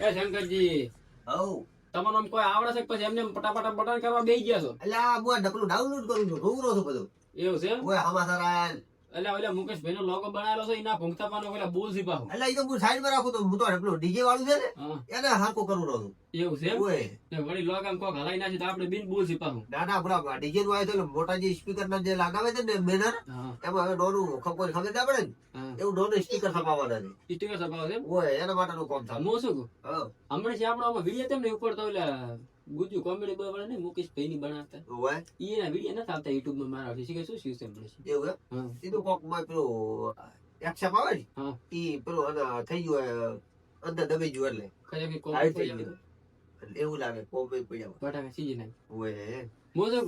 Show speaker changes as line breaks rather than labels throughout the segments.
એ શંકરજી
હઉ
તમારું આમ કોઈ આવડે છે કે પછી એમને એમ પટાપટા બટન કરવા બેસી ગયા છો
એટલે આ હું ઢકલું ડાઉનલોડ કરું છું ડોંગરો છું બધું
એવું છે?
ઓય હમાસર આયા ને.
એટલે ઓલા મુકેશભાઈ નો લોગો બનાવેલો છે એના ભૂંગતા પાનો ઓલા બોલ સિપાહુ
એટલે ઈ તો હું સાઈડમાં રાખું તો હું તો ઢકલું ડીજે વાળું છે ને એને હારકો કરું રહું. છું
એવું છે
ઓય.
વળી લોગ આમ કોક હલાઈ નાખી તો આપણે બિન બોલ સિપાહુ
ના ના બરાબર. ડીજે નું આવે એટલે મોટા જે સ્પીકર ના જે લગાવે છે ને બેનર એમાં હવે ડોનું ખબર ખબર ના પડે ને એવું ડોનું સ્પીકર છપાવવાના છે.
સ્ટીકર છપાવો છે
ઓય એના માટેનું કામ થાય.
હું. શું કહું હમણાં છે આપણો વીડિયો તેમ ને ઉપર તો ઓલા ગુજુ કોમેડી બોય વાળા ને મુકેશભાઈ ની બનાવતા
ઓય
ઈ એના વિડિયો નતા આવતા યુટ્યુબમાં મારા વિશે કે શું શું હમણાં છે?
એવું
હા.
સીધું કોકમાં પેલો એક્શન આવે ને?
હા.
ઈ પેલો થઈ ગયો અંદર દબાઈ ગયો એટલે.
ખરે
કે
કોમેડી
થઈ ગયું. એવું લાગે કોમે પડ્યા
બટાકા સીજી નાખ. ઓય મોજો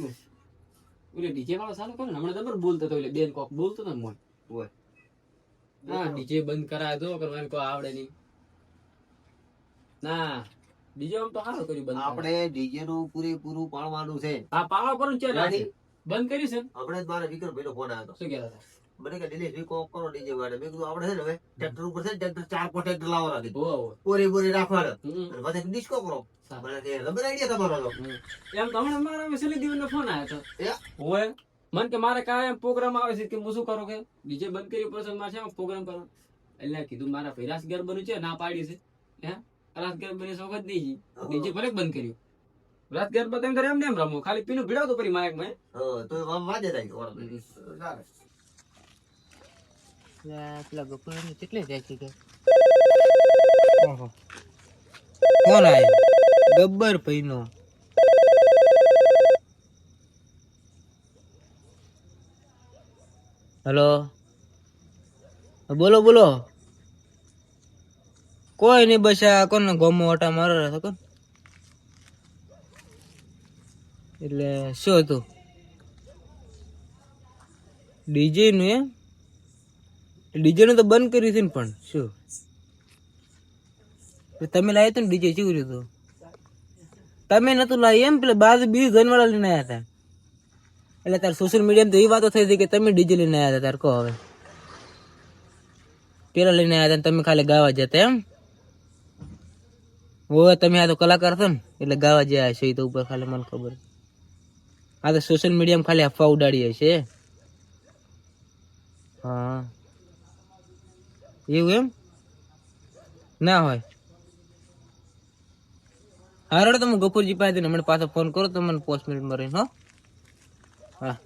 ઓલે ડીજે વાળો સાલો કરે હમણાં જબર બોલતો તો એટલે બેન કોક બોલતો તો ને મોય.
ઓય.
હા ડીજે બંધ કરાય તો કરવાનું કોઈ આવડે નહીં. ના. ડીજે આમ તો સારું કર્યું બંધ આપણે
ડીજે નું પૂરેપૂરું પાડવાનું છે.
હા પાવા કરું છે. બંધ કર્યું છે
આપણે જ મારા વિક્રમભાઈ નો ફોન આવ્યો
શું કહેતા હતા?
મને કે દિનેશ ભાઈ કોક કરો ડીજે વાળે. મેં કીધું આપણે છે ને હવે? ટ્રેક્ટર ઉપર છે ટ્રેક્ટર ચાર પાંચ ટ્રેક્ટર લાવવાના કીધું. પોરી પોરી રાખવાના. અને પછી ડિસ્કો કરો. મને કે રબર આઈડિયા તમારો
એમ તમને મારા વિશેલી દીવનનો ફોન આવ્યો હતો. હોય મન કે મારે કાંઈ પ્રોગ્રામ આવે છે કે હું શું કરું કે? ડીજે બંધ કરી મારે છે પ્રોગ્રામ કરો. એટલે કીધું મારા ભાઈ ઘર બન્યું છે ના પાડી છે. હે? રાસ ગરબાની સોગત દીજી ડીજે ભલે બંધ કર્યું. રાત ગરબા તેમ કરે એમ ને એમ રમો. ખાલી પીનું ભીડાવતો પરી માયકમાં.
હા તો વાજે થાય
પેલા ગફુરાની કેટલે જાય છે કે કોણ આવ્યો ગબ્બર ભાઈનો હેલો? બોલો બોલો. કોઈ નહીં બસ આ કોને ગોમો ઓટા મારો રહ્યો કોણ? એટલે શું હતું? ડીજે નું એમ? ડીજે નું તો બંધ કર્યું છે ને પણ, શું? તમે લાવ્યા હતા ને ડીજે, શું કર્યું હતું? તમે નતું લાવી એમ? પેલા બાજુ બીજું ધનવાળા લઈને આવ્યા હતા. એટલે તાર સોશિયલ મીડિયામાં તો એ વાતો થઈ હતી કે તમે ડીજે લઈને આવ્યા હતા, તાર કહો હવે. પેલા લઈને આવ્યા હતા તમે ખાલી ગાવા જતા એમ? હવે તમે આ તો કલાકાર છો ને, એટલે ગાવા જ્યાં છે એ તો ઉપર ખાલી મને ખબર. આ તો સોશિયલ મીડિયામાં ખાલી અફવા ઉડાડી છે હા. એવું એમ? ના હોય. હારો તમે ગફુરજી પાસે હમણાં પાછો ફોન કરો તો મને પાંચ મિનિટમાં રહીને, હો. હા.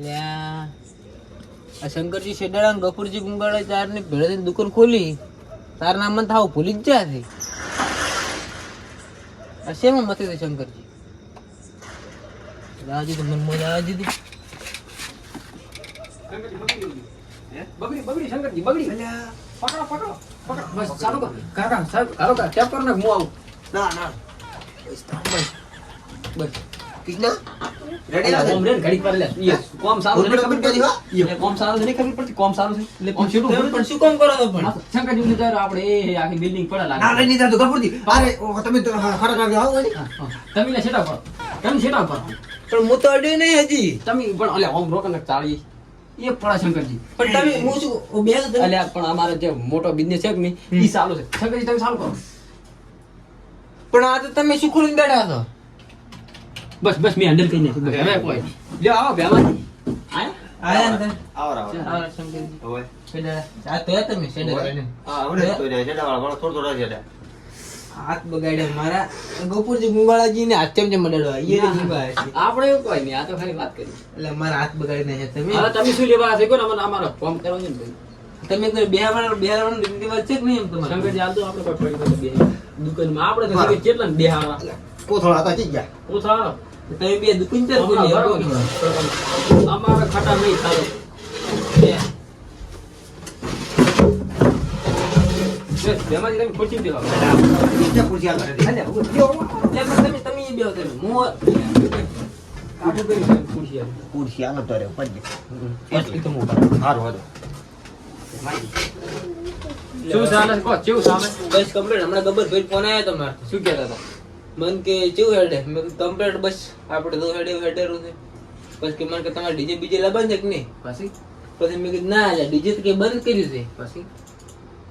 આ શંકરજી શેડાળા ને ગફુરજી ગુંગાળા ચારની ભેળે દુકાન ખોલી. તાર નામ મને થાવ ભૂલી જ જા છે. આ શેમાં મતે છે શંકરજી? રાજી તો મન મોજ દીધી.
બગડી બગડી શંકરજી બગડી. પકડો પકડો પકડો બસ ચાલો કાકા સાહેબ હાલો કા ટેપ કરો. ને હું આવું
ના ના
બસ. બસ.
કિજના રેડી
અલા, ઓમ રે ને લે. યસ કોમ સારું છે ખબર
કરી હો.
પડતી કોમ સારું છે નહીં ખબર પડતી? કોમ સારું છે? એટલે કોમ છેટું
પણ શું કામ કરો પણ?
શંકરજી ને ત્યારે આપણે એ આખી બિલ્ડિંગ પડે લાગે.
ના નહીં થતું ગફુરજી અરે તમે ખરા લાગે આવો વળી.
હા, હા. તમે ને છેટા પર તમે છેટા પર
પણ હું તો અડ્યું નહીં હજી.
તમે પણ અલ્યા ઓમ રોકન ચાલી એ પડા શંકરજી.
પણ તમે હું શું બે
અલ્યા પણ અમારે જે મોટો બિઝનેસ છે નહીં ઈ ચાલુ છે. શંકરજી તમે સારું કરો.
પણ આ તો તમે શું ખોલીને બેઠા છો.
બસ બસ મેં હેન્ડલ કરી નાખ્યું. બસ. હવે કોઈ. લ્યો આવો બેમાંથી આયા?
આયા ને તમે?
આવો.
આવો શંકરજી.
ઓય.
શેડાળા. આ તો હે તમે શેડાળા.
હા, હમણાં તો એને છેડાવાળા વાળા થોડો થોડો છેડા.
હાથ બગાડ્યા મારા. ગોપુરજી ગુંગાળાજી ને હાથ ચમચમ મડાડવા એ રીતે ગુંગાળે છે.
આપણે એવું કોઈ નહીં આ તો ખાલી વાત કરી
એટલે મારા હાથ બગાડી નાખ્યા તમે?
હવે તમે શું લેવા છે કોને અમારે અમારો ફોર્મ કરવાનું ને ભાઈ?
તમે કોઈ બેહાવાનો બે રીત રિવાજ છે કે નહીં એમ તમારે?
શંકરજી હાલ આપણે કોઈ પડી દુકાનમાં. આપણે કેટલા બે હાવા
કોથળા હતા ગયા.
કોથળા?
તમે બે ચાર ખોલી આપો થોડા.
નહીં ચાલો બેમાંથી તમે ખોટી દેવા.
ખુરશી આગળ
તમે તમે હું
ખુરશી
આગળ તો
તો. શું કહો, કેવું?
બસ કમ્પ્લીટ હમણાં ભાઈ ફોન આવ્યો તમારે
શું કહેતા હતા?
મન કે કેવું હેડે? મેં કમ્પ્લેટ બસ આપણે તો હેડે હેડેરું છે. પછી કે મને કે તમારે ડીજે બીજે લાવવાનું છે કે નહીં?
પછી?
પછી મેં કીધું ના એટલે ડીજે તો કે બંધ કર્યું છે.
પછી?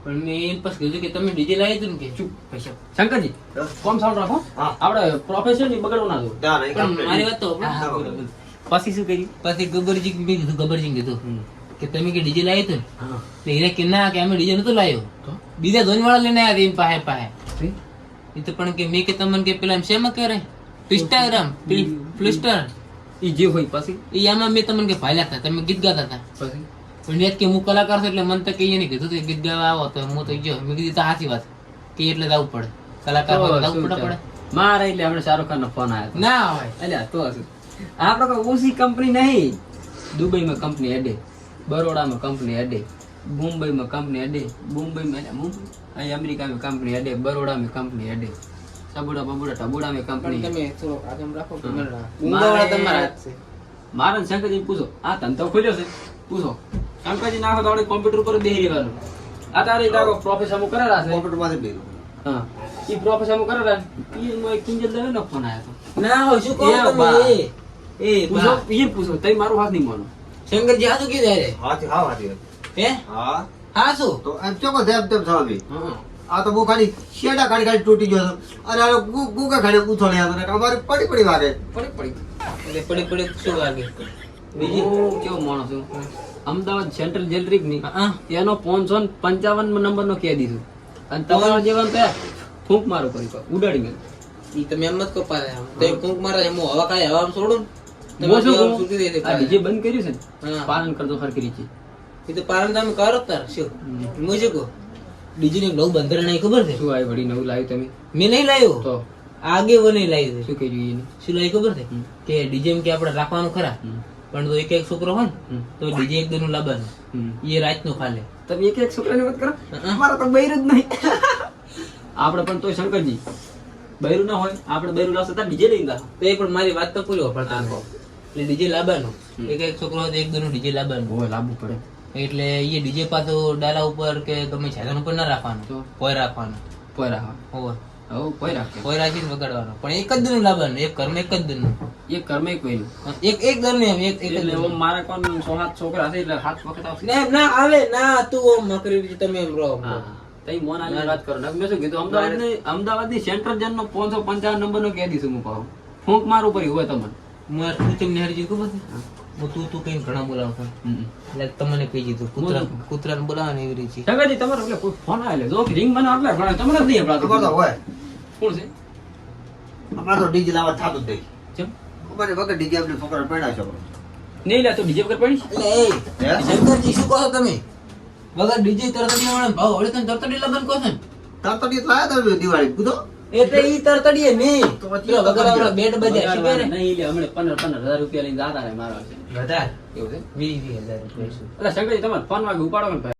પણ મેં પછી કીધું કે તમે ડીજે લાવી હતું ને કે?
ચૂપ પૈસા. શંકરજી કોમ સાઉન્ડ રાખો. આપણે પ્રોફેશનની બગડવું ના દો.
મારી વાત તો.
પછી શું કર્યું?
પછી ગબરજી મેં કીધું ગબરજી કીધું કે તમે કે ડીજે લાવી હતું ને? તો એને કે ના કે અમે ડીજે નતો લાવ્યો. બીજા ધોની વાળા લઈને આવ્યા પાસે પાસે? એ તો પણ કે મેં કે તમને કે પેલા શેમાં કરે? ઇન્સ્ટાગ્રામ ફ્લિસ્ટર
ઈ જે હોય પછી?
ઈ આમાં મેં તમને કે ભાલ્યા હતા તમે ગીત ગાતા હતા.
પછી?
પણ નેત કે હું કલાકાર છું એટલે મને તો કઈ નહીં કીધું કે ગીત ગાવા આવો તો હું તો ગયો. મેં કીધું તો સાચી વાત. કે એટલે જવું પડે. કલાકાર હોય જવું પડે પડે.
મારે એટલે આપણે શાહરુખ ખાન નો ફોન આવ્યો
ના હોય.
એટલે તો આપણે કોઈ ઓછી કંપની નહીં. દુબઈમાં કંપની અડે બરોડામાં કંપની અડે અહીં અમેરિકામાં કંપની અડે અડે. સબુડા બબુડા ટબુડામાં
પણ
કંપની
તમે થોડો આગળ રાખો
હા.
કેમેરા
મારે-
તમારા હાથ છે.
મારા શંકરજી પૂછો. આ ધંધો ખોલ્યો છે. પૂછો. શંકરજી નાખો તો આપણે કોમ્પ્યુટર પર બેહી રહેવાનું. આ તારે તારો પ્રોફેસર કરેલા છે.
Computer માંથી બેરું.
હા. ઈ પ્રોફેસર અમુક કરેલા ઈ કિંજલ દવે નો ફોન આવ્યો
ના હોય શું કહો
એ
તમે? એ એ
પૂછો
બા.
ઈ પૂછો. તઈ મારું હાથ નહીં માનો
શંકરજી હાથું કીધું યારે
હાથી- હા, હાથી વાત.
હે?
હા.
હા શું?
તો એમ ચોક્કસ તેમ તેમ સ્વામી. આ તો બહુ ખાલી શેડા ખાલી ખાલી તૂટી ગયો અને આ ગુ- ગુગા ખાલી ઉછળ્યા હતા. અમારે પડી પડી વાગે.
પડી પડી.
એટલે પડી પડી શું વાગે? બીજી?
કેવો માણસ છું. અમદાવાદ સેન્ટ્રલ
જેલરીકની.
એનો પાંચસો પંચાવન નંબર નો કહી દીધું અને તમારા જેવા ત્યાં ફૂંક મારો કરી ઉડાડી મેં.
ઈ તમે એમ જ કપા તો ફૂંક મારે એમ હવા કાંઈ હવા છોડું ને?
DJ બંધ કર્યું છે પાલન કરતો હરખી છે.
તો તમે કરો તાર શું? હું શું કહું? ડીજે ને નવું બંદર નહીં ખબર છે?
શું આ વળી નવું લાવ્યું તમે?
મેં નહીં લાવ્યો?
તો.
આગે નહીં લાવ્યું
શું કહ્યું એને?
શું લાવ્યું ખબર છે? કે ડીજે કે આપણે રાખવાનું ખરા. પણ તો એક એક છોકરો હોય ને તો ડીજે એક દોનું લાવવાનું. એ રાતનું ખાલે.
તમે એક એક છોકરાની વાત કરો. મારા તો બૈર જ નહીં. આપણે પણ તોય શંકરજી બૈરું ના હોય આપણે બૈરું લાવશે તો ડીજે લઈ લાવો.
તો એ પણ મારી વાત તો પૂરી વાપરતા એટલે ડીજે લાવવાનું. એક એક છોકરો હોય તો એક દોનું ડીજે લાવવાનું.
હોય લાવવું પડે.
એટલે એ ડીજે પાછો ડાલા ઉપર કે ગમે છાદન ઉપર ના રાખવાનું. કોઈ રાખવાનું.
કોઈ રાખો ઓવર કોઈ રાખે.
કોઈ રાખીને વગાડવાનું. પણ એક જ દનું લાવવાનું એક કર્મ એક જ દનું
એક કર્મે કોઈ
એક એક દનું એમ એક એક
એટલે મારા કોણ સો સાત છોકરા છે એટલે હાથ વખત આવશે.
ના ના આવે ના તું ઓમ મકરી રીતે તમે એમ રહો
તઈ મોન આલી વાત કરો. ના મેં શું કીધું? અમદાવાદની અમદાવાદની સેન્ટ્રલ જેલ નો પાંચસો પંચાવન નંબર નો કહી દીધું હું કહું ફૂંક મારું ઉપર હોય તમને.
હું આ તું તેમ નિહાળી ખબર તું તું કઈ ઘણા બોલાવતો એટલે તમને કહી દીધું કૂતરા. કૂતરાને બોલાવવાની એવી રીતે
સગાજી તમારો એટલે કોઈ ફોન આવે જો રિંગ મને એટલે ઘણા તમને જ નહીં
અમારે તો હોય.
કોણ છે?
અમારે તો DJ લાવવા થતું જ નહીં.
ચમ?
અમારે વગર ડીજે આપણે છોકરાને પડ્યા છો.
નહીં લે તો ડીજે વગર પડી
એટલે એ? શંકરજી શું કહો તમે? વગર ડીજે તરતડી વાળા ભાવ હવે તને તરતડી લગન કહો છે ને?
તાર તો લાયા તમે દિવાળી કૂદો
એટલે ઈ તરતડીએ નહીં.
તો
વગર બેટ બજાય
નહીં લે હમણાં પંદર પંદર હજાર રૂપિયા લઈને દાદા ને મારવા છે
વધારે.
એવું છે?
વીસ વીસ હજાર રૂપિયા.
એટલે શંકરજી તમારે ફોન વાગે ઉપાડો ને